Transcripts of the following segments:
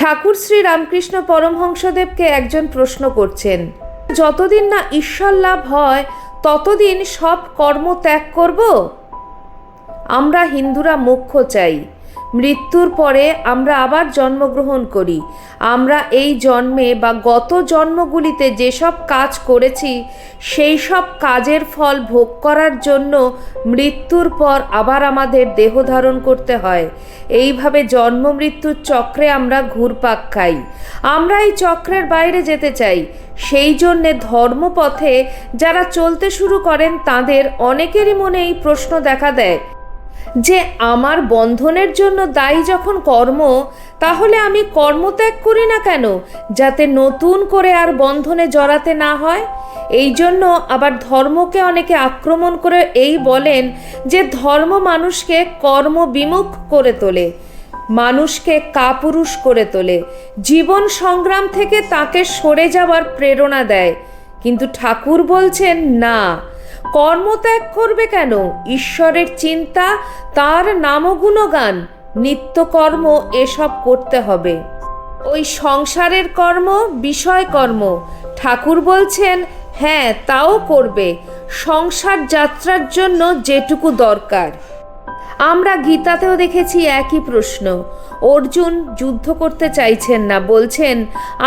ঠাকুর শ্রী রামকৃষ্ণ পরমহংসদেবকে একজন প্রশ্ন করছেন, যতদিন না ঈশ্বর লাভ হয়, ততদিন সব কর্ম ত্যাগ করব? আমরা হিন্দুরা মোক্ষ চাই। মৃত্যুর পরে আমরা আবার জন্মগ্রহণ করি। আমরা এই জন্মে বা গত জন্মগুলিতে যেসব কাজ করেছি সেই সব কাজের ফল ভোগ করার জন্য মৃত্যুর পর আবার আমাদের দেহ ধারণ করতে হয়। এইভাবে জন্ম মৃত্যুর চক্রে আমরা ঘুরপাক খাই। আমরা এই চক্রের বাইরে যেতে চাই। সেই জন্যে ধর্মপথে যারা চলতে শুরু করেন, তাদের অনেকেরই মনে এই প্রশ্ন দেখা দেয়। যে আমার বন্ধনের জন্য দায়ী যখন কর্ম, তাহলে আমি কর্মত্যাগ করি না কেন, যাতে নতুন করে আর বন্ধনে জড়াতে না হয়? এই জন্য আবার ধর্মকে অনেকে আক্রমণ করে এই বলেন যে ধর্ম মানুষকে কর্ম বিমুখ করে তোলে, মানুষকে কাপুরুষ করে তোলে। জীবন সংগ্রাম থেকে তাকে সরে যাওয়ার প্রেরণা দেয়। কিন্তু ঠাকুর বলছেন, না কর্মত্যাগ করবে কেন? ঈশ্বরের চিন্তা, তার নামগুণগান নিত্যকর্ম এসব করতে হবে। ওই সংসারের কর্ম, বিষয় কর্ম। ঠাকুর বলছেন হ্যাঁ তাও করবে। সংসার যাত্রার জন্য যেটুকু দরকার। আমরা গীতাতেও দেখেছি একই প্রশ্ন। অর্জুন যুদ্ধ করতে চাইছেন না, বলছেন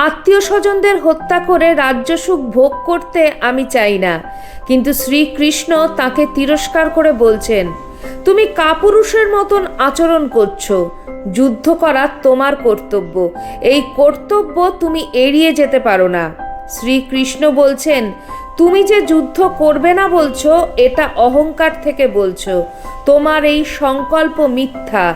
আত্মীয় স্বজনদের হত্যা করে রাজ্যসুখ ভোগ করতে আমি চাই না। কিন্তু শ্রীকৃষ্ণ তাকে তিরস্কার করে বলছেন, তুমি কাপুরুষের মতন আচরণ করছ। যুদ্ধ করা তোমার কর্তব্য। এই কর্তব্য তুমি এড়িয়ে যেতে পারো না। শ্রীকৃষ্ণ বলছেন তুমি যে যুদ্ধ করবে না বলছো, এটা অহংকার থেকে বলছো। তোমার এই সংকল্প মিথ্যা।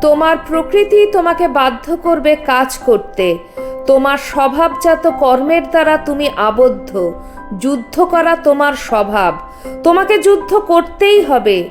তোমার প্রকৃতি তোমাকে বাধ্য করবে কাজ করতে। তোমার স্বভাবজাত কর্মের দ্বারা তুমি আবদ্ধ। যুদ্ধ করা তোমার স্বভাব। তোমাকে যুদ্ধ করতেই হবে।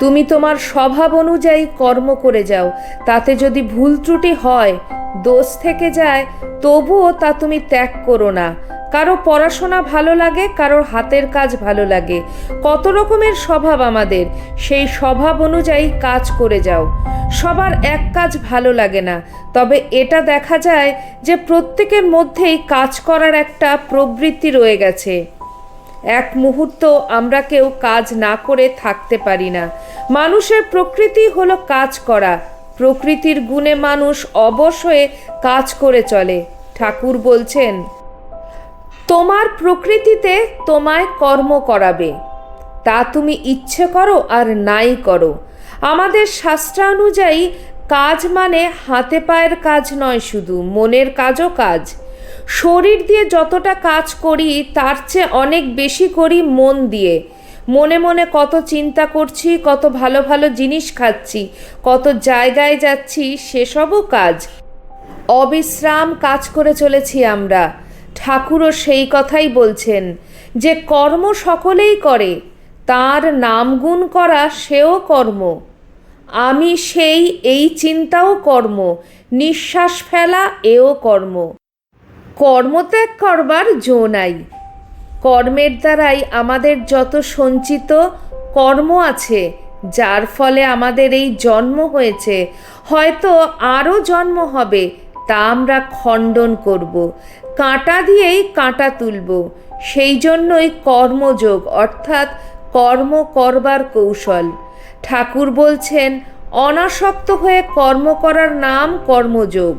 তুমি তোমার স্বভাব অনুযায়ী কর্ম করে যাও, তাতে যদি ভুল ত্রুটি হয়, দোষ থেকে যায়, তবুও তা তুমি ত্যাগ করো না। কারও পড়াশোনা ভালো লাগে, কারোর হাতের কাজ ভালো লাগে। কত রকমের স্বভাব আমাদের, সেই স্বভাব অনুযায়ী কাজ করে যাও। সবার এক কাজ ভালো লাগে না, তবে এটা দেখা যায় যে প্রত্যেকের মধ্যেই কাজ করার একটা প্রবৃত্তি রয়ে গেছে। এক মুহূর্ত আমরা কেউ কাজ না করে থাকতে পারি না। মানুষের প্রকৃতি হলো কাজ করা। প্রকৃতির গুণে মানুষ অবশ্যই কাজ করে চলে। ঠাকুর বলছেন, তোমার প্রকৃতিতে তোমায় কর্ম করাবে। তা তুমি ইচ্ছে করো আর নাই করো। আমাদের শাস্ত্রানুযায়ী কাজ মানে হাতে পায়ের কাজ নয় শুধু, মনের কাজও কাজ। শরীর দিয়ে যতটা কাজ করি, তার চেয়ে অনেক বেশি করি মন দিয়ে। মনে মনে কত চিন্তা করছি, কত ভালো ভালো জিনিস খাচ্ছি, কত জায়গায় যাচ্ছি, সেসবও কাজ। অবিশ্রাম কাজ করে চলেছি আমরা। ঠাকুরও সেই কথাই বলছেন যে, কর্ম সকলেই করে, তার নামগুণ করা সেও কর্ম। আমি সেই, এই চিন্তাও কর্ম, নিঃশ্বাস ফেলা এও কর্ম। কর্মত্যাগ করবার জো নাই। কর্মের দ্বারাই আমাদের যত সঞ্চিত কর্ম আছে, যার ফলে আমাদের এই জন্ম হয়েছে, হয়তো আরও জন্ম হবে, তা আমরা খণ্ডন করব। কাঁটা দিয়েই কাঁটা তুলব। সেই জন্যই কর্মযোগ, অর্থাৎ কর্ম করবার কৌশল। ঠাকুর বলছেন, অনাসক্ত হয়ে কর্ম করার নাম কর্মযোগ।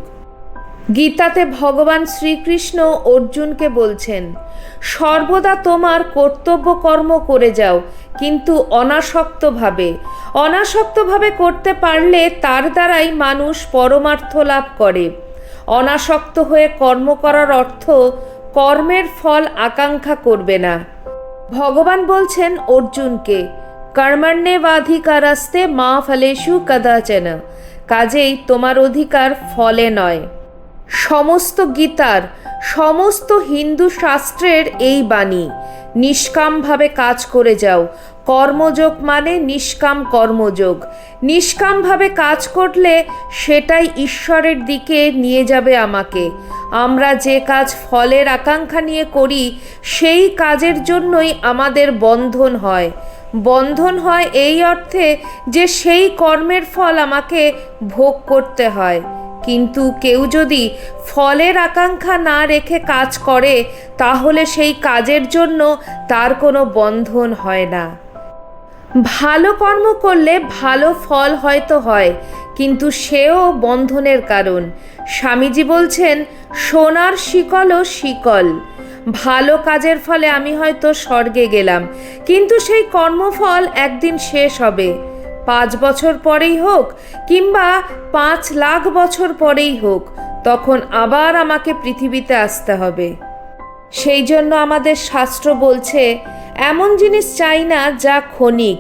গীতাতে ভগবান শ্রীকৃষ্ণ অর্জুনকে বলছেন, সর্বদা তোমার কর্তব্য কর্ম করে যাও, কিন্তু অনাসক্তভাবে। অনাসক্তভাবে করতে পারলে তার দ্বারাই মানুষ পরমার্থ লাভ করে। অনাসক্ত হয়ে কর্ম করার অর্থ কর্মের ফল আকাঙ্ক্ষা করবে না। ভগবান বলছেন অর্জুনকে, কর্মণ্যেবাধিকারাস্তে মা ফলেষু কদাচন। কাজেই তোমার অধিকার ফলে নয়। সমস্ত গীতার, সমস্ত হিন্দু শাস্ত্রের এই বাণী, নিষ্কামভাবে কাজ করে যাও। কর্মযোগ মানে নিষ্কাম কর্মযোগ। নিষ্কামভাবে কাজ করলে সেটাই ঈশ্বরের দিকে নিয়ে যাবে আমাকে। আমরা যে কাজ ফলের আকাঙ্ক্ষা নিয়ে করি, সেই কাজের জন্যই আমাদের বন্ধন হয়। বন্ধন হয় এই অর্থে যে সেই কর্মের ফল আমাকে ভোগ করতে হয়। কিন্তু কেউ যদি ফলের আকাঙ্ক্ষা না রেখে কাজ করে, তাহলে সেই কাজের জন্য তার কোনো বন্ধন হয় না। ভালো কর্ম করলে ভালো ফল হয়তো হয়, কিন্তু সেও বন্ধনের কারণ। স্বামীজি বলছেন, সোনার শিকলও শিকল। ভালো কাজের ফলে আমি হয়তো স্বর্গে গেলাম, কিন্তু সেই কর্মফল একদিন শেষ হবে। পাঁচ বছর পরেই হোক কিংবা পাঁচ লাখ বছর পরেই হোক, তখন আবার আমাকে পৃথিবীতে আসতে হবে। সেই জন্য আমাদের শাস্ত্র বলছে, এমন জিনিস চাই না যা ক্ষণিক,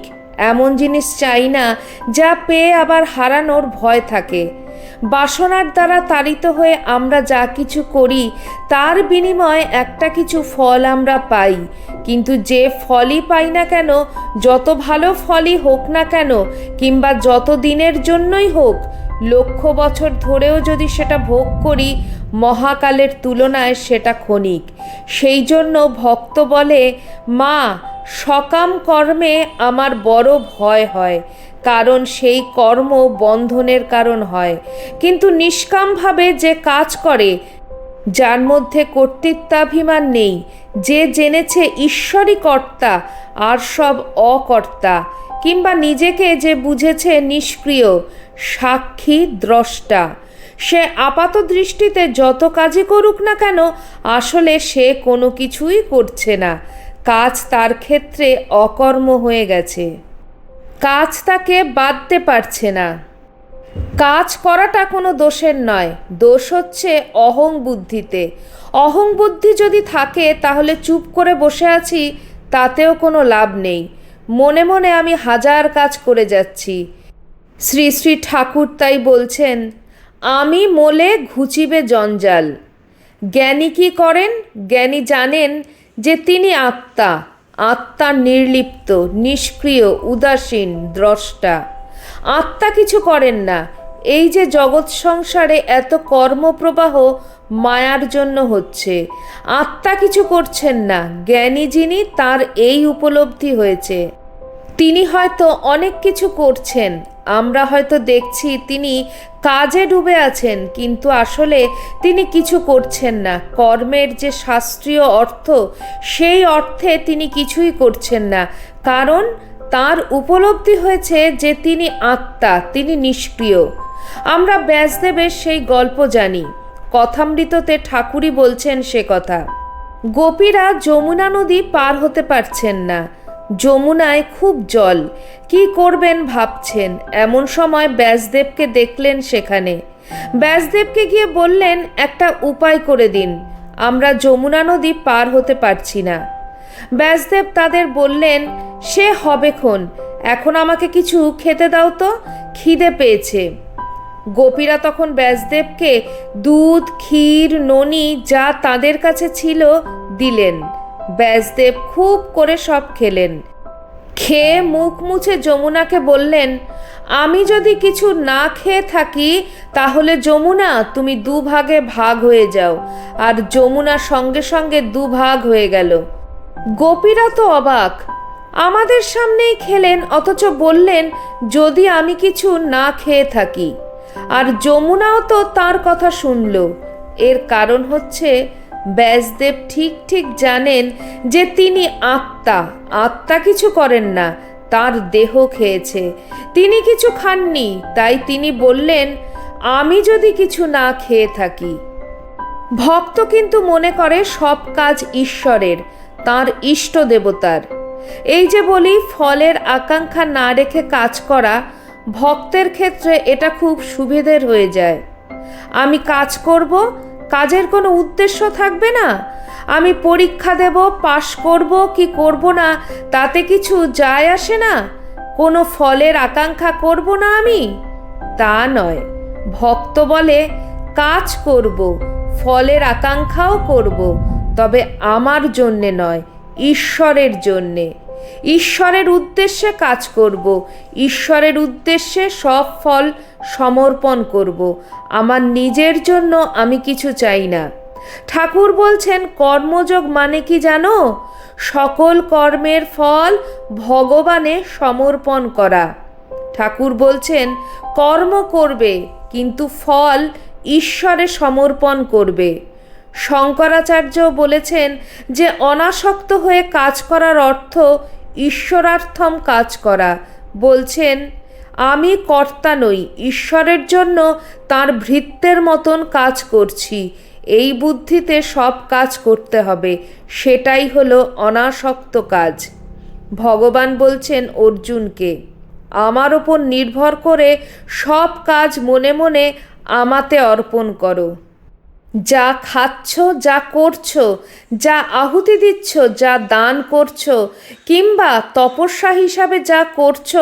এমন জিনিস চাই না যা পেয়ে আবার হারানোর ভয় থাকে। বাসনার দ্বারা তাড়িত হয়ে আমরা যা কিছু করি, তার বিনিময়ে একটা কিছু ফল আমরা পাই। কিন্তু যে ফলই পাই না কেন, যত ভালো ফলই হোক না কেন, কিংবা যত দিনের জন্যই হোক, লক্ষ বছর ধরেও যদি সেটা ভোগ করি, মহাকালের তুলনায় সেটা ক্ষণিক। সেই জন্য ভক্ত বলে, মা, সকাম কর্মে আমার বড় ভয় হয়। কারণ সেই কর্ম বন্ধনের কারণ হয়। কিন্তু নিষ্কামভাবে যে কাজ করে, যার মধ্যে কর্তৃত্বাভিমান নেই, যে জেনেছে ঈশ্বরই কর্তা আর সব অকর্তা, কিংবা নিজেকে যে বুঝেছে নিষ্ক্রিয়, সাক্ষী দ্রষ্টা, সে আপাত দৃষ্টিতে যত কাজই করুক না কেন, আসলে সে কোনো কিছুই করছে না। কাজ তার ক্ষেত্রে অকর্ম হয়ে গেছে। কাজ তাকে বাঁধতে পারছে না। কাজ করাটা কোনো দোষের নয়, দোষ হচ্ছে অহং বুদ্ধিতে। অহং বুদ্ধি যদি থাকে, তাহলে চুপ করে বসে আছি, তাতেও কোনো লাভ নেই। মনে মনে আমি হাজার কাজ করে যাচ্ছি। শ্রী শ্রী ঠাকুর তাই বলছেন, আমি মোলে ঘুচিবে জঞ্জাল। জ্ঞানী কি করেন? জ্ঞানী জানেন যে তিনি আত্মা। আত্মা নির্লিপ্ত, নিষ্ক্রিয়, উদাসীন, দ্রষ্টা। আত্মা কিছু করেন না। এই যে জগৎ সংসারে এত কর্মপ্রবাহ মায়ার জন্য হচ্ছে। আত্মা কিছু করছেন না। জ্ঞানী যিনি, তার এই উপলব্ধি হয়েছে। তিনি হয়তো অনেক কিছু করছেন। আমরা হয়তো দেখছি তিনি কাজে ডুবে আছেন, কিন্তু আসলে তিনি কিছু করছেন না। কর্মের যে শাস্ত্রীয় অর্থ, সেই অর্থে তিনি কিছুই করছেন না। কারণ তার উপলব্ধি হয়েছে যে তিনি আত্মা, তিনি নিষ্ক্রিয়। আমরা ব্যাসদেবের সেই গল্প জানি। কথামৃততে ঠাকুরই বলছেন সে কথা। গোপীরা যমুনা নদী পার হতে পারছেন না। যমুনায় খুব জল। কি করবেন ভাবছেন? এমন সময় ব্যাসদেবকে দেখলেন সেখানে। ব্যাসদেবকে গিয়ে বললেন, একটা উপায় করে দিন। আমরা যমুনা নদী পার হতে পারছি না। ব্যাসদেব তাদের বললেন, সে হবে হবেক্ষণ এখন আমাকে কিছু খেতে দাও তো, খিদে পেয়েছে। গোপীরা তখন ব্যাসদেবকে দুধ, ক্ষীর, ননি যা তাদের কাছে ছিল দিলেন। ব্যাসদেব খুব করে সব খেলেন। খেয়ে মুখ মুছে যমুনাকে বললেন, আমি যদি কিছু না খেয়ে থাকি, তাহলে যমুনা, তুমি দুভাগে ভাগ হয়ে যাও। আর যমুনা সঙ্গে সঙ্গে দুভাগ হয়ে গেল। গোপীরা তো অবাক, আমাদের সামনেই খেলেন, অথচ বললেন, যদি আমি কিছু না খেয়ে থাকি। আর যমুনাও তো তার কথা শুনল। এর কারণ হচ্ছে ব্যাসদেব ঠিক ঠিক জানেন যে তিনি আত্মা আত্মা কিছু করেন না, তার দেহ খেয়েছে। তিনি কিছু খাননি, তাই তিনি বললেন, আমি যদি কিছু না খেয়ে থাকি। ভক্ত কিন্তু মনে করে সব কাজ ঈশ্বরের, তার ইষ্ট দেবতার। এই যে বলি, ফলের আকাঙ্ক্ষা না রেখে কাজ করা, ভক্তের ক্ষেত্রে এটা খুব সুবিধের হয়ে যায়। আমি কাজ করব কাজের কোনো উদ্দেশ্য থাকবে না? আমি পরীক্ষা দেব, পাশ করব, কি করব না, তাতে কিছু যায় আসে না? কোনো ফলের আকাঙ্ক্ষা করব না আমি? তা নয়। ভক্ত বলে, কাজ করব, ফলের আকাঙ্ক্ষাও করব, তবে আমার জন্যে নয়, ঈশ্বরের জন্যে। ঈশ্বরের উদ্দেশ্যে কাজ করব। ঈশ্বরের উদ্দেশ্যে সব ফল সমর্পণ করব। আমার নিজের জন্য আমি কিছু চাই না। ঠাকুর বলছেন, কর্মযোগ মানে কি জানো? সকল কর্মের ফল ভগবানে সমর্পণ করা। ঠাকুর বলছেন, কর্ম করবে, কিন্তু ফল ঈশ্বরে সমর্পণ করবে। শঙ্করাচার্য বলেছেন যে অনাসক্ত হয়ে কাজ করার অর্থ ঈশ্বরার্থম কাজ করা। বলছেন, আমি কর্তা নই, ঈশ্বরের জন্য তার ভৃত্যের মতন কাজ করছি। এই বুদ্ধিতে সব কাজ করতে হবে। সেটাই হলো অনাসক্ত কাজ। ভগবান বলছেন অর্জুনকে, আমার ওপর নির্ভর করে সব কাজ মনে মনে আমাতে অর্পণ করো। যা খাচ্ছ, যা করছ, যা আহুতি দিচ্ছ, যা দান করছ, কিংবা তপস্যা হিসাবে যা করছ,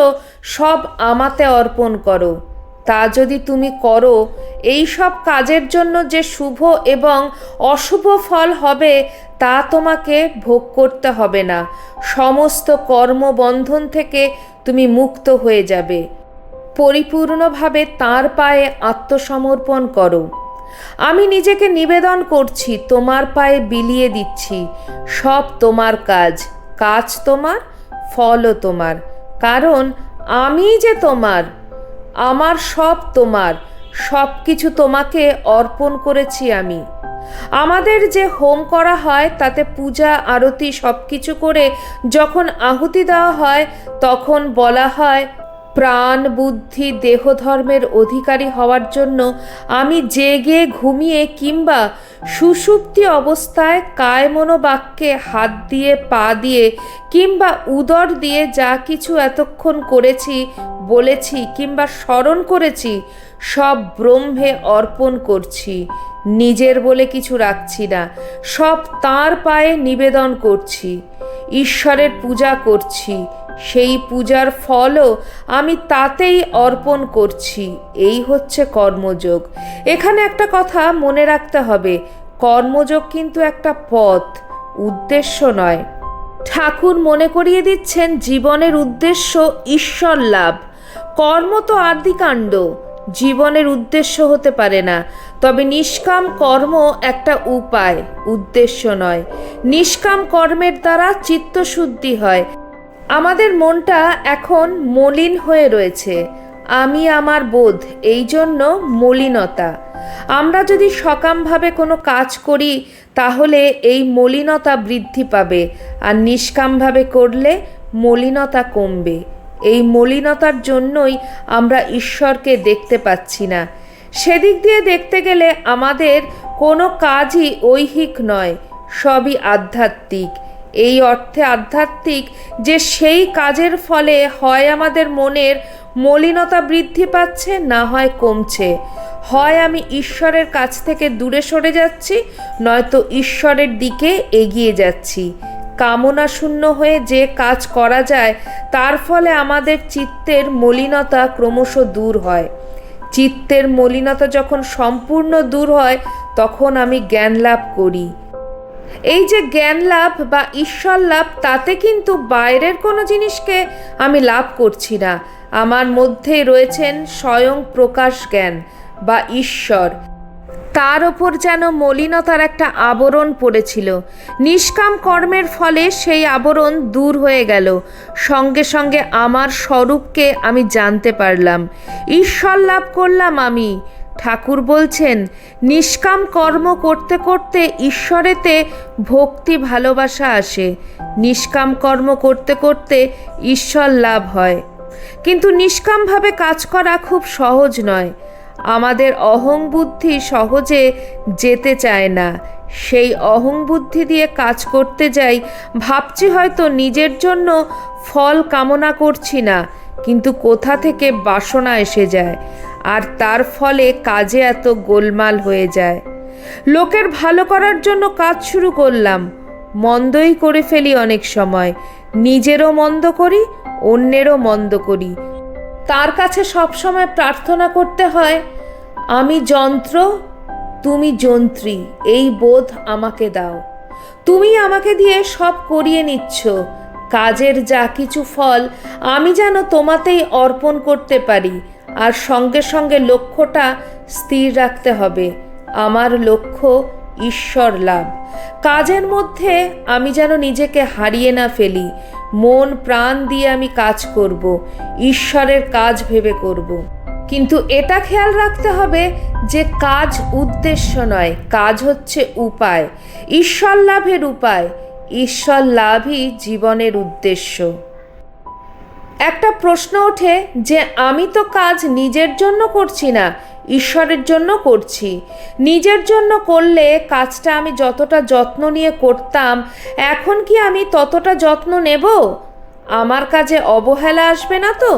সব আমাতে অর্পণ করো। তা যদি তুমি করো, এই সব কাজের জন্য যে শুভ এবং অশুভ ফল হবে, তা তোমাকে ভোগ করতে হবে না। সমস্ত কর্মবন্ধন থেকে তুমি মুক্ত হয়ে যাবে। পরিপূর্ণভাবে তার পায়ে আত্মসমর্পণ করো। আমি নিজেকে নিবেদন করছি, তোমার পায়ে বিলিয়ে দিচ্ছি। সব তোমার কাজ কাজ তোমার, ফলও তোমার। কারণ আমি যে তোমার, আমার সব তোমার সব কিছু তোমাকে অর্পণ করেছি আমি। আমাদের যে হোম করা হয়, তাতে পূজা, আরতি সব কিছু করে যখন আহুতি দেওয়া হয়, তখন বলা হয় প্রাণ, বুদ্ধি দেহ ধর্মের অধিকারী হওয়ার জন্য আমি জেগে ঘুমিয়ে কিংবা সুষুপ্তি অবস্থায় কায় মনোবাক্যে হাত দিয়ে, পা দিয়ে কিংবা উদর দিয়ে যা কিছু এতক্ষণ করেছি, বলেছি কিংবা স্মরণ করেছি, সব ব্রহ্মে অর্পণ করছি। নিজের বলে কিছু রাখছি না, সব তার পায়ে নিবেদন করছি। ঈশ্বরের পূজা করছি সেই পূজার ফলও আমি তাতেই অর্পণ করছি। এই হচ্ছে কর্মযোগ। এখানে একটা কথা মনে রাখতে হবে। কর্মযোগ কিন্তু একটা পথ, উদ্দেশ্য নয়। ঠাকুর মনে করিয়ে দিচ্ছেন জীবনের উদ্দেশ্য ঈশ্বর লাভ। কর্ম তো আদিকাণ্ড, জীবনের উদ্দেশ্য হতে পারে না। তবে নিষ্কাম কর্ম একটা উপায়, উদ্দেশ্য নয়। নিষ্কাম কর্মের দ্বারা চিত্তশুদ্ধি হয়। আমাদের মনটা এখন মলিন হয়ে রয়েছে। আমি আমার বোধ, এই জন্য মলিনতা। আমরা যদি সকামভাবে কোনো কাজ করি, তাহলে এই মলিনতা বৃদ্ধি পাবে, আর নিষ্কামভাবে করলে মলিনতা কমবে। এই মলিনতার জন্যই আমরা ঈশ্বরকে দেখতে পাচ্ছি না। সেদিক দিয়ে দেখতে গেলে আমাদের কোনো কাজই ঐহিক নয়, সবই আধ্যাত্মিক। এই অর্থে আধ্যাত্মিক যে সেই কাজের ফলে হয় আমাদের মনের মলিনতা বৃদ্ধি পাচ্ছে, না হয় কমছে। হয় আমি ঈশ্বরের কাছ থেকে দূরে সরে যাচ্ছি, নয়তো ঈশ্বরের দিকে এগিয়ে যাচ্ছি। কামনা শূন্য হয়ে যে কাজ করা যায়, তার ফলে আমাদের চিত্তের মলিনতা ক্রমশ দূর হয়। চিত্তের মলিনতা যখন সম্পূর্ণ দূর হয়, তখন আমি জ্ঞান লাভ করি। এই যে জ্ঞান লাভ বা ঈশ্বর লাভ, তাতে কিন্তু বাইরের কোনো জিনিসকে আমি লাভ করছি না। আমার মধ্যেই রয়েছেন স্বয়ং প্রকাশ জ্ঞান বা ঈশ্বর। তার ওপর যেন মলিনতার একটা আবরণ পড়েছিল। নিষ্কাম কর্মের ফলে সেই আবরণ দূর হয়ে গেল। সঙ্গে সঙ্গে আমার স্বরূপকে আমি জানতে পারলাম। ঈশ্বর লাভ করলাম আমি। ঠাকুর বলছেন, নিষ্কাম কর্ম করতে করতে ঈশ্বরেতে ভক্তি ভালোবাসা আসে। নিষ্কাম কর্ম করতে করতে ঈশ্বর লাভ হয়। কিন্তু নিষ্কামভাবে কাজ করা খুব সহজ নয়। আমাদের অহং বুদ্ধি সহজে যেতে চায় না। সেই অহং বুদ্ধি দিয়ে কাজ করতে যাই, ভাবছি হয়তো নিজের জন্য ফল কামনা করছি না, কিন্তু কোথা থেকে বাসনা এসে যায়? আর তার ফলে কাজে এত গোলমাল হয়ে যায়। লোকের ভালো করার জন্য কাজ শুরু করলাম। মন্দই করে ফেলি অনেক সময়। নিজেরও মন্দ করি, অন্যেরও মন্দ করি। তার কাছে সবসময় প্রার্থনা করতে হয়, আমি যন্ত্র, তুমি যন্ত্রী, এই বোধ আমাকে দাও। তুমি আমাকে দিয়ে সব করিয়ে নিচ্ছ। কাজের যা কিছু ফল, আমি যেন তোমাতেই অর্পণ করতে পারি। আর সঙ্গে সঙ্গে লক্ষ্যটা স্থির রাখতে হবে। আমার লক্ষ্য ঈশ্বর লাভ। কাজের মধ্যে আমি যেন নিজেকে হারিয়ে না ফেলি। মন, প্রাণ দিয়ে আমি কাজ করব, ঈশ্বরের কাজ ভেবে করব। কিন্তু এটা খেয়াল রাখতে হবে যে কাজ উদ্দেশ্য নয়, কাজ হচ্ছে উপায়। ঈশ্বর লাভের উপায়, ঈশ্বর লাভই জীবনের উদ্দেশ্য। একটা প্রশ্ন ওঠে যে, আমি তো কাজ নিজের জন্য করছি না, ঈশ্বরের জন্য করছি। নিজের জন্য করলে কাজটা আমি যতটা যত্ন নিয়ে করতাম, এখন কি আমি ততটা যত্ন নেব? আমার কাজে অবহেলা আসবে না তো?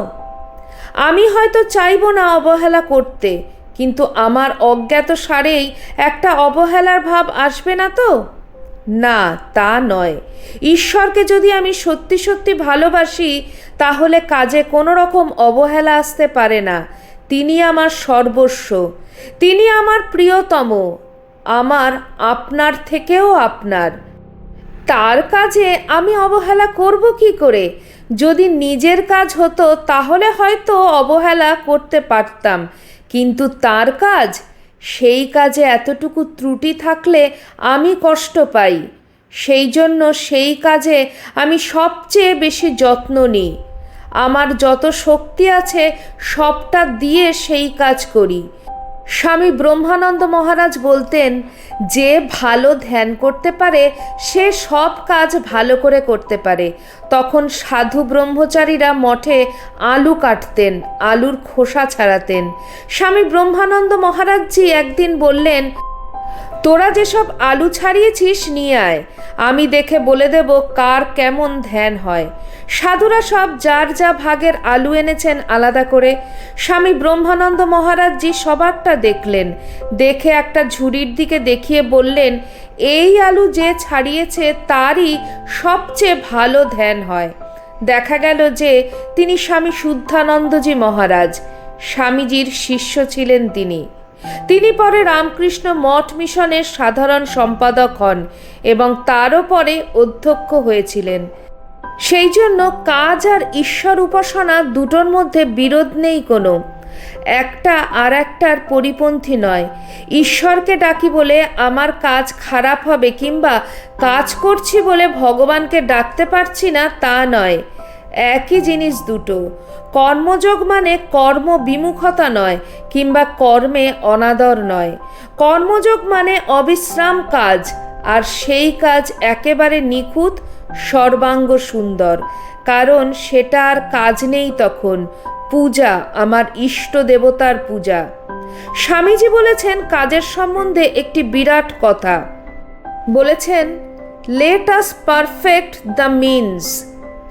আমি হয়তো চাইব না অবহেলা করতে, কিন্তু আমার অজ্ঞাত সারেই একটা অবহেলার ভাব আসবে না তো? না, তা নয়। ঈশ্বরকে যদি আমি সত্যি সত্যি ভালোবাসি, তাহলে কাজে কোনো রকম অবহেলা আসতে পারে না। তিনি আমার সর্বস্ব। তিনি আমার প্রিয়তম। আমার আপনার থেকেও আপনার। তার কাজে আমি অবহেলা করব কি করে? যদি নিজের কাজ হতো, তাহলে হয়তো অবহেলা করতে পারতাম। কিন্তু তার কাজ সেই কাজে এতটুকু ত্রুটি থাকলে আমি কষ্ট পাই। সেই জন্য সেই কাজে আমি সবচেয়ে বেশি যত্ন নিই। আমার যত শক্তি আছে সবটা দিয়ে সেই কাজ করি। স্বামী ব্রহ্মানন্দ মহারাজ বলতেন, যে ভালো ধ্যান করতে পারে, সে সব কাজ ভালো করে করতে পারে। তখন সাধু ব্রহ্মচারীরা মঠে আলু কাটতেন, আলুর খোসা ছাড়াতেন। স্বামী ব্রহ্মানন্দ মহারাজজি একদিন বললেন, তোরা যেসব আলু ছাড়িয়েছিস, নিয়ে আয়। আমি দেখে বলে দেব কার কেমন ধ্যান হয়। সাধুরা সব যার যা ভাগের আলু এনেছেন আলাদা করে। স্বামী ব্রহ্মানন্দ মহারাজজি সবারটা দেখলেন, দেখে একটা ঝুড়ির দিকে দেখিয়ে বললেন, এই আলু যে ছাড়িয়েছে তারই সবচেয়ে ভালো ধ্যান হয়। দেখা গেল যে তিনি স্বামী শুদ্ধানন্দজি মহারাজ, স্বামীজির শিষ্য ছিলেন তিনি। তিনি পরে রামকৃষ্ণ মঠ মিশনের সাধারণ সম্পাদক হন এবং তারও পরে অধ্যক্ষ হয়েছিলেন। সেই জন্য কাজ আর ঈশ্বর উপাসনা দুটোর মধ্যে বিরোধ নেই কোনো। একটা আর একটার পরিপন্থী নয়। ঈশ্বরকে ডাকি বলে আমার কাজ খারাপ হবে কিংবা কাজ করছি বলে ভগবানকে ডাকতে পারছি না তা নয়। একই জিনিস দুটো। কর্মযোগ মানে কর্ম বিমুখতা নয় কিংবা কর্মে অনাদর নয়। কর্মযোগ মানে অবিশ্রাম কাজ, আর সেই কাজ একেবারে নিখুঁত সর্বাঙ্গ সুন্দর। কারণ সেটা আর কাজ নেই তখন। পূজা, আমার ইষ্ট দেবতার পূজা। স্বামীজি বলেছেন, কাজের সম্বন্ধে একটি বিরাট কথা। বলেছেন let us perfect the means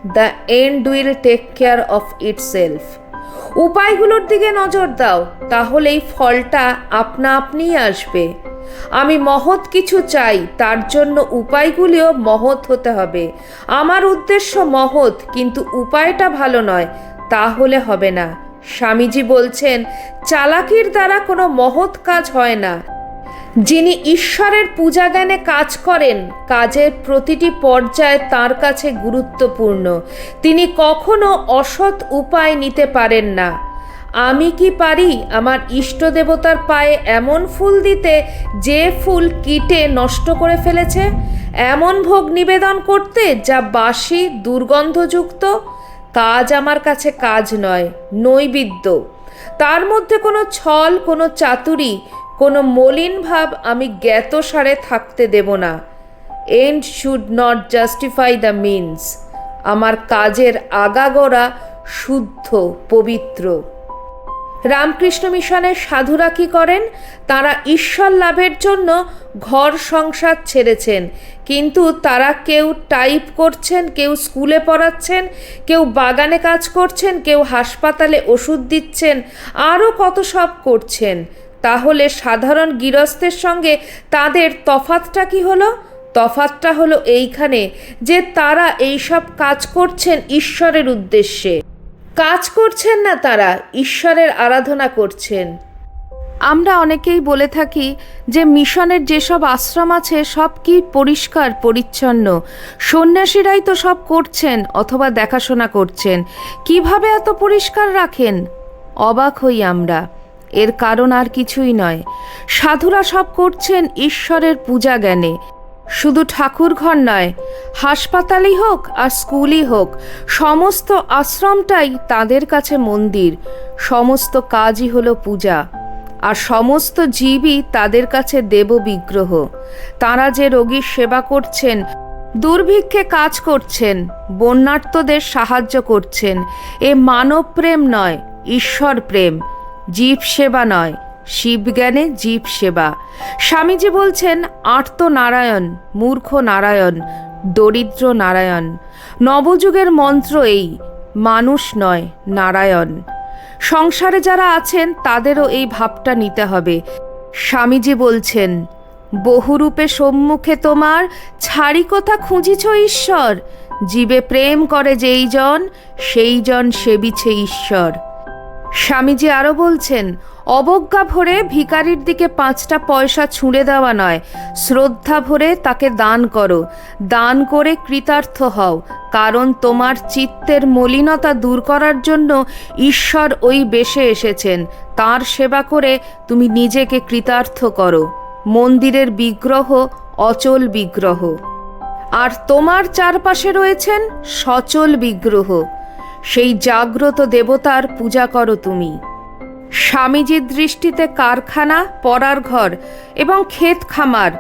the end will take care of it itself উপায়গুলোর দিকে নজর দাও, তাহলেই ফলটা আপনা আপনিই আসবে। আমি মহৎ কিছু চাই, তার জন্য উপায়গুলিও মহৎ হতে হবে। আমার উদ্দেশ্য মহৎ, কিন্তু উপায়টা ভালো নয় তাহলে হবে না। স্বামীজি বলছেন, চালাকির দ্বারা কোনো মহৎ কাজ হয় না। যিনি ঈশ্বরের পূজা জ্ঞানে কাজ করেন, কাজের প্রতিটি পর্যায় তার কাছে গুরুত্বপূর্ণ। তিনি কখনো অসৎ উপায় নিতে পারেন না। আমি কি পারি আমার ইষ্ট দেবতার পায়ে এমন ফুল দিতে যে ফুল কিটে নষ্ট করে ফেলেছে? এমন ভোগ নিবেদন করতে যা বাসি, দুর্গন্ধযুক্ত? কাজ আমার কাছে কাজ নয়, নৈবিদ্য। তার মধ্যে কোনো ছল, কোনো চাতুরি, কোনো মলিন ভাব আমি জ্ঞাত সারে থাকতে দেব না। End should not justify the means আমার কাজের আগাগোড়া শুদ্ধ, পবিত্র। রামকৃষ্ণ মিশনের সাধুরা কি করেন? তারা ঈশ্বর লাভের জন্য ঘর সংসার ছেড়েছেন। কিন্তু তারা কেউ টাইপ করছেন, কেউ স্কুলে পড়াচ্ছেন, কেউ বাগানে কাজ করছেন, কেউ হাসপাতালে ওষুধ দিচ্ছেন, আরও কত সব করছেন। তাহলে সাধারণ গৃহস্থের সঙ্গে তাদের তফাতটা কি হলো? তফাতটা হলো এইখানে যে তারা এইসব কাজ করছেন ঈশ্বরের উদ্দেশ্যে। কাজ করছেন না তারা, ঈশ্বরের আরাধনা করছেন। আমরা অনেকেই বলে থাকি যে মিশনের যেসব আশ্রম আছে সব কি পরিষ্কার, পরিচ্ছন্ন। সন্ন্যাসীরাই তো সব করছেন অথবা দেখাশোনা করছেন। কীভাবে এত পরিষ্কার রাখেন? অবাক হই আমরা। এর কারণ আর কিছুই নয়। সাধুরা সব করছেন ঈশ্বরের পূজা জ্ঞানে। শুধু ঠাকুর ঘর নয়, হাসপাতালই হোক আর স্কুলই হোক, সমস্ত আশ্রমটাই তাদের কাছে মন্দির। সমস্ত কাজই হলো পূজা, আর সমস্ত জীবই তাদের কাছে দেব বিগ্রহ। তাঁরা যে রোগীর সেবা করছেন, দুর্ভিক্ষে কাজ করছেন, বন্যার্তদের সাহায্য করছেন, এ মানব প্রেম নয় ঈশ্বর প্রেম জীব সেবা নয়। শিবজ্ঞানে জীব সেবা। স্বামীজি বলছেন আর্ত নারায়ণ মূর্খ নারায়ণ, দরিদ্র নারায়ণ। নবযুগের মন্ত্র এই, মানুষ নয়, নারায়ণ। সংসারে যারা আছেন, তাদেরও এই ভাবটা নিতে হবে। স্বামীজি বলছেন, বহুরূপে সম্মুখে তোমার ছাড়ি কথা খুঁজিছ ঈশ্বর? জীবে প্রেম করে যেই জন, সেই জন সেবিছে ঈশ্বর। স্বামীজি আরও বলছেন অবজ্ঞা ভরে ভিকারির দিকে পাঁচটা পয়সা ছুঁড়ে দেওয়া নয়। শ্রদ্ধা ভরে তাকে দান করো। দান করে কৃতার্থ হও। কারণ তোমার চিত্তের মলিনতা দূর করার জন্য ঈশ্বর ওই বেশে এসেছেন। তার সেবা করে তুমি নিজেকে কৃতার্থ করো। মন্দিরের বিগ্রহ অচল বিগ্রহ। আর তোমার চারপাশে রয়েছেন সচল বিগ্রহ। সেই জাগ্রত দেবতার পূজা করো তুমি। স্বামীজির দৃষ্টিতে কারখানা পড়ার ঘর এবং ক্ষেত খামার,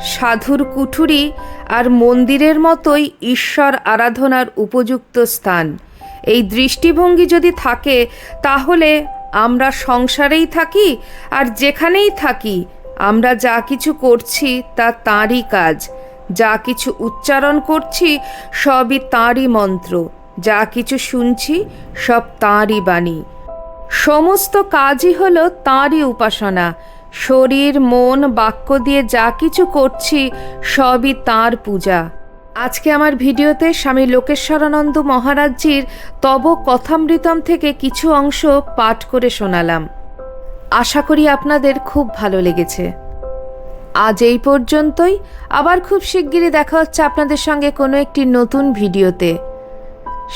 সাধুর কুঠুরি আর মন্দিরের মতোই ঈশ্বর আরাধনার উপযুক্ত স্থান। এই দৃষ্টিভঙ্গি যদি থাকে, তাহলে আমরা সংসারেই থাকি আর যেখানেই থাকি, আমরা যা কিছু করছি তা তাঁরই কাজ। যা কিছু উচ্চারণ করছি, সবই তাঁরই মন্ত্র। যা কিছু শুনছি, সব তাঁরই বাণী। সমস্ত কাজই হলো তাঁরই উপাসনা। শরীর, মন, বাক্য দিয়ে যা কিছু করছি, সবই তাঁর পূজা। আজকে আমার ভিডিওতে স্বামী লোকেশ্বরানন্দ মহারাজজির তব কথামৃতম থেকে কিছু অংশ পাঠ করে শোনালাম। আশা করি আপনাদের খুব ভালো লেগেছে। আজ এই পর্যন্তই। আবার খুব শিগগিরই দেখা হচ্ছে আপনাদের সঙ্গে কোনো একটি নতুন ভিডিওতে।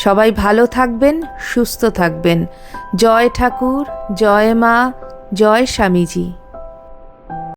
সবাই ভালো থাকবেন সুস্থ থাকবেন। জয় ঠাকুর জয় মা জয় স্বামীজি।